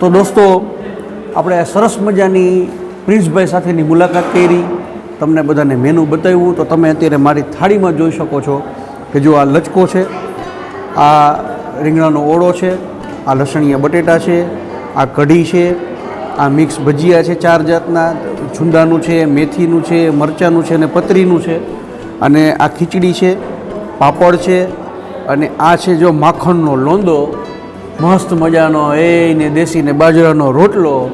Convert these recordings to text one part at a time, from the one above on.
તો દોસ્તો, આપણે સરસ મજાની પ્રિન્સભાઈ સાથેની મુલાકાત કરી, તમને બધાને મેનુ બતાવ્યું. તો તમે અત્યારે મારી થાળીમાં જોઈ શકો છો કે જો આ લચકો છે, આ રીંગણાનો ઓળો છે, આ લસણીયા બટેટા છે, આ કઢી છે, આ મિક્સ ભજીયા છે ચાર જાતના, છુંદાનું છે, મેથીનું છે, મરચાંનું છે અને પતરીનું છે. અને આ ખીચડી છે, પાપડ છે, અને આ છે જો માખણનો લોંદો મસ્ત મજાનો એ ને દેશી ને બાજરાનો રોટલો.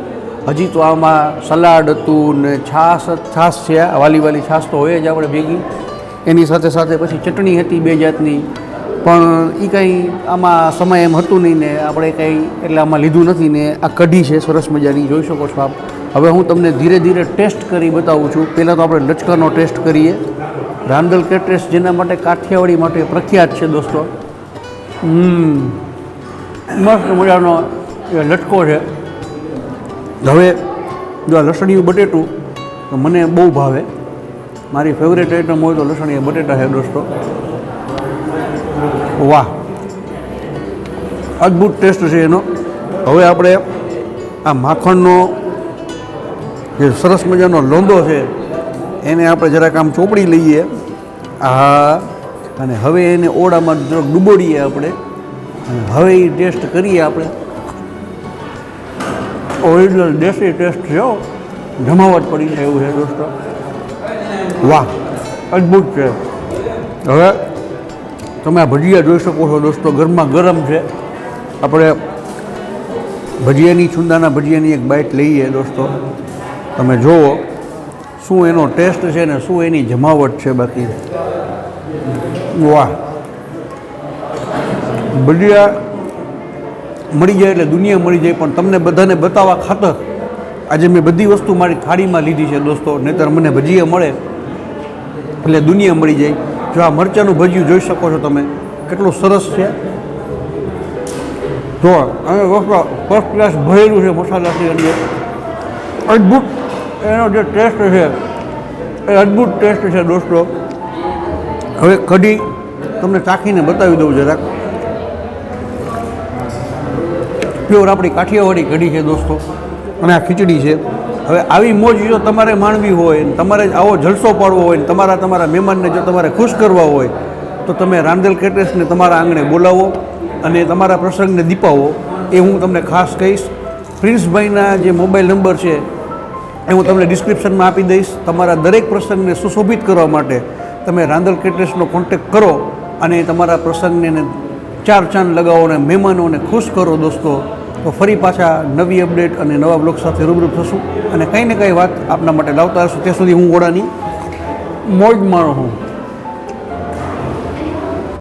હજી તો આમાં સલાડ હતું ને છાશ છાશ છે. વાલી વાલી છાશ તો હોય જ આપણે ભેગી. એની સાથે સાથે પછી ચટણી હતી બે જાતની. પણ એ કંઈ આમાં સમય એમ હતું નહીં ને આપણે કંઈ એટલે આમાં લીધું નથી ને આ કઢી છે, સરસ મજાની. જોઈ શકો છો આપ. હવે હું તમને ધીરે ધીરે ટેસ્ટ કરી બતાવું છું. પહેલાં તો આપણે લચકાનો ટેસ્ટ કરીએ. રાંદલ કેટરેસ જેના માટે કાઠિયાવાડી માટે પ્રખ્યાત છે દોસ્તો. હમ. મસ્ત મજાનો એ લટકો છે. હવે જો આ લસણીયું બટેટું, તો મને બહુ ભાવે. મારી ફેવરેટ આઈટમ હોય તો લસણીયા બટેટા છે દોસ્તો. વાહ. અદ્ભુત ટેસ્ટ છે એનો. હવે આપણે આ માખણનો જે સરસ મજાનો લોંદો છે, એને આપણે જરાક આમ ચોપડી લઈએ. આ અને હવે એને ઓળામાં જરાક ડૂબોડીએ આપણે. અને હવે એ ટેસ્ટ કરીએ આપણે. ઓરિજિનલ દેશી ટેસ્ટ છે જમાવટ પડી જાય એવું છે દોસ્તો. વાહ, અદ્ભુત છે. હવે તમે આ ભજીયા જોઈ શકો છો દોસ્તો ગરમા ગરમ છે. આપણે ભજીયાની છુંદાના ભજીયાની એક બાઇટ લઈએ દોસ્તો. તમે જુઓ શું એનો ટેસ્ટ છે ને શું એની જમાવટ છે બાકી. વાહ. ભજીયા મળી જાય એટલે દુનિયા મળી જાય, પણ તમને બધાને બતાવવા ખાતર આજે મેં બધી વસ્તુ મારી થાળીમાં લીધી છે દોસ્તો, નહીંતર મને ભજીયા મળે એટલે દુનિયા મળી જાય. જો આ મરચાંનું ભજીયું જોઈ શકો છો તમે, કેટલું સરસ છે. જો અને ફર્સ્ટ ક્લાસ ભરેલું છે મસાલાથી અંદર અદ્ભુત એનો જે ટેસ્ટ છે, એ અદ્ભુત ટેસ્ટ છે દોસ્તો. હવે કઢી તમને ચાખીને બતાવી દઉં જરાક. પ્યોર આપણી કાઠિયાવાડી કઢી છે દોસ્તો. અને આ ખીચડી છે. હવે આવી મોજ જો તમારે માણવી હોય ને તમારે આવો જલસો પાડવો હોય ને તમારા તમારા મહેમાનને જો તમારે ખુશ કરવા હોય, તો તમે રાંદેલ કેટરેસને તમારા આંગણે બોલાવો અને તમારા પ્રસંગને દીપાવો. એ હું તમને ખાસ કહીશ. પ્રિન્સભાઈના જે મોબાઈલ નંબર છે, એ હું તમને ડિસ્ક્રિપ્શનમાં આપી દઈશ. તમારા દરેક પ્રસંગને સુશોભિત કરવા માટે તમે રાંદલ કેટરેસનો કોન્ટેક કરો અને તમારા પ્રસંગને ચાર ચાંદ લગાવો અને મહેમાનોને ખુશ કરો દોસ્તો. તો ફરી પાછા નવી અપડેટ અને નવા બ્લોગ સાથે રૂબરૂ થશું. અને કંઈ ને કંઈ વાત આપના માટે લાવતા હશું. ત્યાં સુધી હું ઓળાની મોજ માણું છું